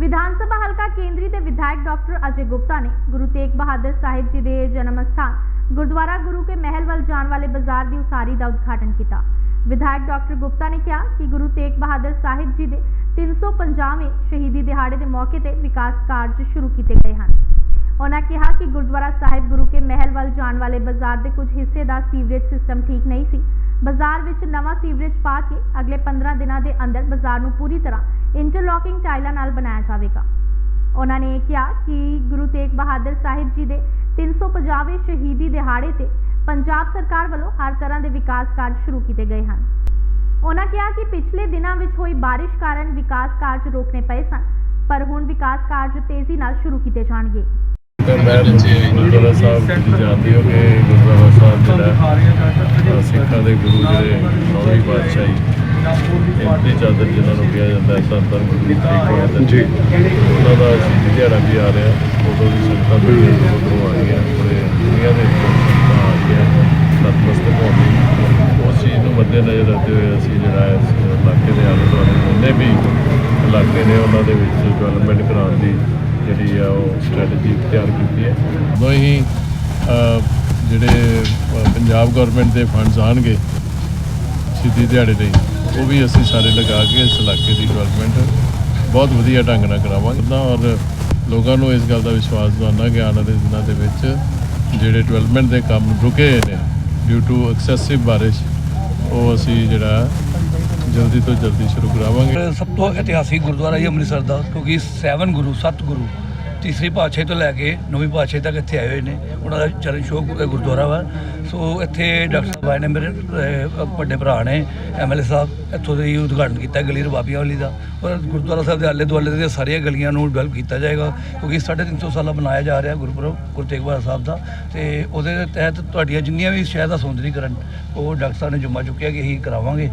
ਵਿਧਾਨ ਸਭਾ ਹਲਕਾ ਕੇਂਦਰੀ ਦੇ ਵਿਧਾਇਕ ਡਾਕਟਰ ਅਜੇ ਗੁਪਤਾ ਨੇ ਗੁਰੂ ਤੇਗ ਬਹਾਦਰ ਸਾਹਿਬ ਜੀ ਦੇ ਜਨਮ ਸਥਾਨ, ਗੁਰਦੁਆਰਾ ਗੁਰੂ ਕੇ ਮਹਿਲ ਵੱਲ ਜਾਣ ਵਾਲੇ ਬਾਜ਼ਾਰ ਦੀ ਉਸਾਰੀ ਦਾ ਉਦਘਾਟਨ ਕੀਤਾ। ਵਿਧਾਇਕ ਡਾਕਟਰ ਗੁਪਤਾ ਨੇ ਕਿਹਾ ਕਿ ਗੁਰੂ ਤੇਗ ਬਹਾਦਰ ਸਾਹਿਬ ਜੀ ਦੇ 350ਵੇਂ ਸ਼ਹੀਦੀ ਦਿਹਾੜੇ ਦੇ ਮੌਕੇ ਤੇ ਵਿਕਾਸ ਕਾਰਜ ਸ਼ੁਰੂ ਕੀਤੇ ਗਏ ਹਨ। ਉਹਨਾਂ ਕਿਹਾ ਕਿ ਗੁਰਦੁਆਰਾ ਸਾਹਿਬ ਗੁਰੂ ਕੇ ਮਹਿਲ ਵੱਲ ਜਾਣ ਵਾਲੇ ਬਾਜ਼ਾਰ ਦੇ ਕੁਝ ਹਿੱਸੇ ਦਾ ਸੀਵਰੇਜ ਸਿਸਟਮ ਠੀਕ ਨਹੀਂ ਸੀ। ਬਾਜ਼ਾਰ ਵਿੱਚ ਨਵਾਂ ਸੀਵਰੇਜ ਪਾ ਕੇ ਅਗਲੇ 15 ਦਿਨਾਂ ਦੇ ਅੰਦਰ ਬਾਜ਼ਾਰ ਨੂੰ ਪੂਰੀ ਤਰ੍ਹਾਂ ਇੰਟਰਲੌਕਿੰਗ ਟਾਈਲਾਂ ਨਾਲ ਬਣਾਇਆ ਜਾਵੇਗਾ। ਉਹਨਾਂ ਨੇ ਕਿਹਾ ਕਿ ਗੁਰੂ ਤੇਗ ਬਹਾਦਰ ਸਾਹਿਬ ਜੀ ਦੇ 350ਵੇਂ ਸ਼ਹੀਦੀ ਦਿਹਾੜੇ ਤੇ ਪੰਜਾਬ ਸਰਕਾਰ ਵੱਲੋਂ ਹਰ ਤਰ੍ਹਾਂ ਦੇ ਵਿਕਾਸ ਕਾਰਜ ਸ਼ੁਰੂ ਕੀਤੇ ਗਏ ਹਨ। ਉਹਨਾਂ ਕਿਹਾ ਕਿ ਪਿਛਲੇ ਦਿਨਾਂ ਵਿੱਚ ਹੋਈ ਬਾਰਿਸ਼ ਕਾਰਨ ਵਿਕਾਸ ਕਾਰਜ ਰੋਕਣੇ ਪਏ ਸਨ, ਪਰ ਹੁਣ ਵਿਕਾਸ ਕਾਰਜ ਤੇਜ਼ੀ ਨਾਲ ਸ਼ੁਰੂ ਕੀਤੇ ਜਾਣਗੇ। ਗੁਰਦੁਆਰਾ ਸਾਹਿਬ ਦੀ ਜਾਂਦੀ ਹੋ ਕਿ ਗੁਰਦੁਆਰਾ ਸਾਹਿਬ ਜਿਹੜਾ ਸਿੱਖਾਂ ਦੇ ਗੁਰੂ ਜਿਹੜੇ ਨੌਵੀਂ ਪਾਤਸ਼ਾਹੀ ਚਾਦਰ ਜਿਹਨਾਂ ਨੂੰ ਕਿਹਾ ਜਾਂਦਾ ਹੈ ਤਾਂ ਤੇਗ ਬਹਾਦਰ ਜੀ। ਉਹਨਾਂ ਦਾ ਸ਼ਹੀਦੀ ਦਿਹਾੜਾ ਵੀ ਆ ਰਿਹਾ ਉਦੋਂ ਦੀ ਸੰਗਤਾਂ ਬੜੀ ਉਧਰੋਂ ਆ ਰਹੀਆਂ ਪੂਰੇ ਦੁਨੀਆ ਦੇ ਵਿੱਚੋਂ ਆ ਨਤਮਸਤਕ ਹੋਣ ਲਈ ਉਸ ਚੀਜ਼ ਨੂੰ ਮੱਦੇ ਨਜ਼ਰ ਰੱਖਦੇ ਹੋਏ ਅਸੀਂ ਜਿਹੜਾ ਹੈ ਇਸ ਇਲਾਕੇ ਦੇ ਆਲੇ ਦੁਆਲੇ ਜਿੰਨੇ ਵੀ ਇਲਾਕੇ ਨੇ ਉਹਨਾਂ ਦੇ ਵਿੱਚ ਡਿਵੈਲਪਮੈਂਟ ਕਰਾਉਣ ਦੀ ਜਿਹੜੀ ਆ ਉਹ ਸਟ੍ਰੈਟਜੀ ਤਿਆਰ ਕੀਤੀ ਹੈ। ਉਦੋਂ ਹੀ ਜਿਹੜੇ ਪੰਜਾਬ ਗਵਰਨਮੈਂਟ ਦੇ ਫੰਡਸ ਆਣਗੇ ਸਿੱਧੀ ਦਿਹਾੜੇ ਲਈ ਉਹ ਵੀ ਅਸੀਂ ਸਾਰੇ ਲਗਾ ਕੇ ਇਸ ਇਲਾਕੇ ਦੀ ਡਿਵੈਲਪਮੈਂਟ ਬਹੁਤ ਵਧੀਆ ਢੰਗ ਨਾਲ ਕਰਾਵਾਂਗੇ। ਤਾਂ ਔਰ ਲੋਕਾਂ ਨੂੰ ਇਸ ਗੱਲ ਦਾ ਵਿਸ਼ਵਾਸ ਦਿਵਾਉਣਾ ਕਿ ਆਉਣ ਵਾਲੇ ਦਿਨਾਂ ਦੇ ਵਿੱਚ ਜਿਹੜੇ ਡਿਵੈਲਪਮੈਂਟ ਦੇ ਕੰਮ ਰੁਕੇ ਨੇ ਡਿਊ ਟੂ ਐਕਸੈਸਿਵ ਬਾਰਿਸ਼, ਉਹ ਅਸੀਂ ਜਿਹੜਾ ਜਲਦੀ ਤੋਂ ਜਲਦੀ ਸ਼ੁਰੂ ਕਰਾਵਾਂਗੇ। ਸਭ ਤੋਂ ਇਤਿਹਾਸਿਕ ਗੁਰਦੁਆਰਾ ਹੀ ਅੰਮ੍ਰਿਤਸਰ ਦਾ, ਕਿਉਂਕਿ 7 ਗੁਰੂ 7 ਗੁਰੂ। ਤੀਸਰੀ ਪਾਤਸ਼ਾਹੀ ਤੋਂ ਲੈ ਕੇ ਨੌਵੀਂ ਪਾਤਸ਼ਾਹੀ ਤੱਕ ਇੱਥੇ ਆਏ ਹੋਏ ਨੇ। ਉਹਨਾਂ ਦਾ ਚਰਨ ਛੋਹ ਗੁਰਦੁਆਰਾ ਵਾ। ਸੋ ਇੱਥੇ ਡਾਕਟਰ ਸਾਹਿਬ ਆਏ ਨੇ ਮੇਰੇ ਅਹ, ਵੱਡੇ ਭਰਾ ਨੇ ਐਮਐਲਏ ਸਾਹਿਬ। ਇੱਥੋਂ ਦੇ ਹੀ ਉਦਘਾਟਨ ਕੀਤਾ ਗਲੀ ਰਬਾਬੀਆਂ ਵਾਲੀ ਦਾ। ਔਰ ਗੁਰਦੁਆਰਾ ਸਾਹਿਬ ਦੇ ਆਲੇ ਦੁਆਲੇ ਦੀਆਂ ਸਾਰੀਆਂ ਗਲੀਆਂ ਨੂੰ ਡਿਵੈਲਪ ਕੀਤਾ ਜਾਏਗਾ। ਕਿਉਂਕਿ 350 ਸਾਲਾ ਬਣਾਇਆ ਜਾ ਰਿਹਾ ਗੁਰਪੁਰਬ ਗੁਰੂ ਤੇਗ ਬਹਾਦਰ ਸਾਹਿਬ ਦਾ। ਤੇ ਉਹਦੇ ਤਹਿਤ ਤੁਹਾਡੀਆਂ ਜਿੰਨੀਆਂ ਵੀ ਸ਼ਹਿਰ ਦਾ ਸੌਂਦਰੀਕਰਨ ਉਹ ਡਾਕਟਰ ਸਾਹਿਬ ਨੇ ਜੁਮਾ ਚੁੱਕਿਆ ਕਿ ਅਸੀਂ ਕਰਾਵਾਂਗੇ।